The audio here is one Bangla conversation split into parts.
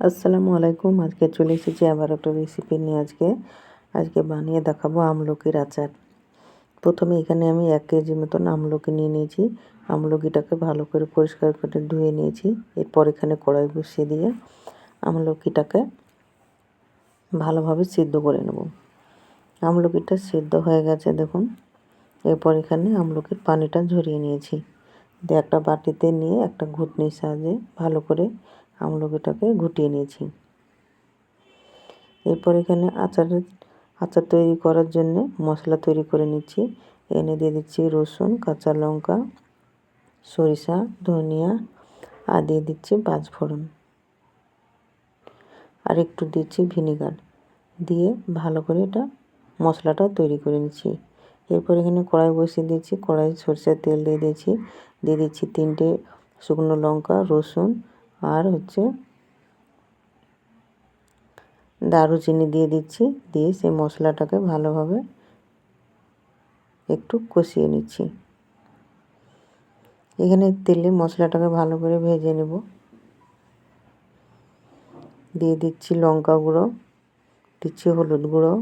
আসসালামু আলাইকুম। আজকে চলে এসেছি আবার একটা রেসিপি নিয়ে আজকে। আজকে বানিয়ে দেখাবো আমলকির আচার। প্রথমে এখানে আমি এক কেজি মতন আমলকি নিয়ে নিয়েছি। আমলকিটাকে ভালো করে পরিষ্কার করে ধুয়ে নিয়েছি। এরপর এখানে কড়াই বসিয়ে দিয়ে আমলকিটাকে ভালোভাবে সিদ্ধ করে নেব। আমলকিটা সিদ্ধ হয়ে গেছে, দেখুন। এরপর এখানে আমলকির পানিটা ঝরিয়ে নিয়েছি। দিয়ে একটা বাটিতে নিয়ে একটা ঘুটনির সাহায্যে ভালো করে আমলকিটাকে ঘুটিয়ে নিয়েছি। এরপর এখানে আচারের আচার তৈরি করার জন্য মশলা তৈরি করে নিচ্ছি। এনে দিয়ে দিচ্ছি রসুন, কাঁচা লঙ্কা, সরিষা, ধনিয়া, আর দিয়ে দিচ্ছি পাঁচফোড়ন। আর একটু দিচ্ছি ভিনিগার। দিয়ে ভালো করে এটা মশলাটা তৈরি করে নিচ্ছি। এরপর এখানে কড়াই বসিয়ে দিয়েছি কড়াই সরষের তেল দিয়ে দিয়েছি। দিয়ে দিচ্ছি তিনটে শুকনো লঙ্কা, রসুন আর হচ্ছে দারুচিনি দিয়ে দিচ্ছি, দিয়ে সেই মশলাটাকে ভালোভাবে একটু কষিয়ে নিচ্ছি। এখানে তেলে মশলাটাকে ভালো করে ভেজে নেব। দিয়ে দিচ্ছি লঙ্কা গুঁড়ো, দিচ্ছি হলুদ গুঁড়ো।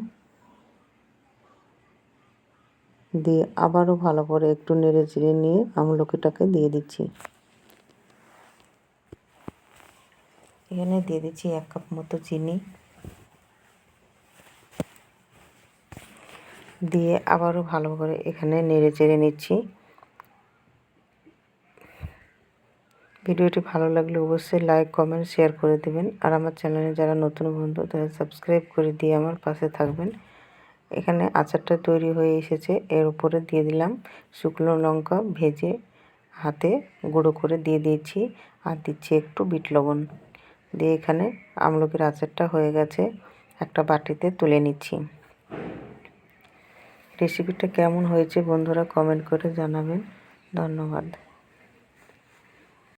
দিয়ে আবারও ভালো করে একটু নেড়ে চেড়ে নিয়ে আমলকিটাকে দিয়ে দিচ্ছি। এখানে দিয়ে দিচ্ছি এক কাপ মতো চিনি। দিয়ে আবারও ভালো করে এখানে নেড়ে চেড়ে নিচ্ছি। ভিডিওটি ভালো লাগলে অবশ্যই লাইক, কমেন্ট, শেয়ার করে দেবেন। আর আমার চ্যানেলে যারা নতুন বন্ধু, তারা সাবস্ক্রাইব করে দিয়ে আমার পাশে থাকবেন। এখানে আচারটা তৈরি হয়ে এসেছে। এর উপরে দিয়ে দিলাম শুকনো লঙ্কা ভেজে হাতে গুঁড়ো করে দিয়ে দিয়েছি। আর দিচ্ছি একটু বিট লবণ। দিয়ে এখানে আমলকির আচারটা হয়ে গেছে। একটা বাটিতে তুলে নিচ্ছি। রেসিপিটা কেমন হয়েছে বন্ধুরা কমেন্ট করে জানাবেন। ধন্যবাদ।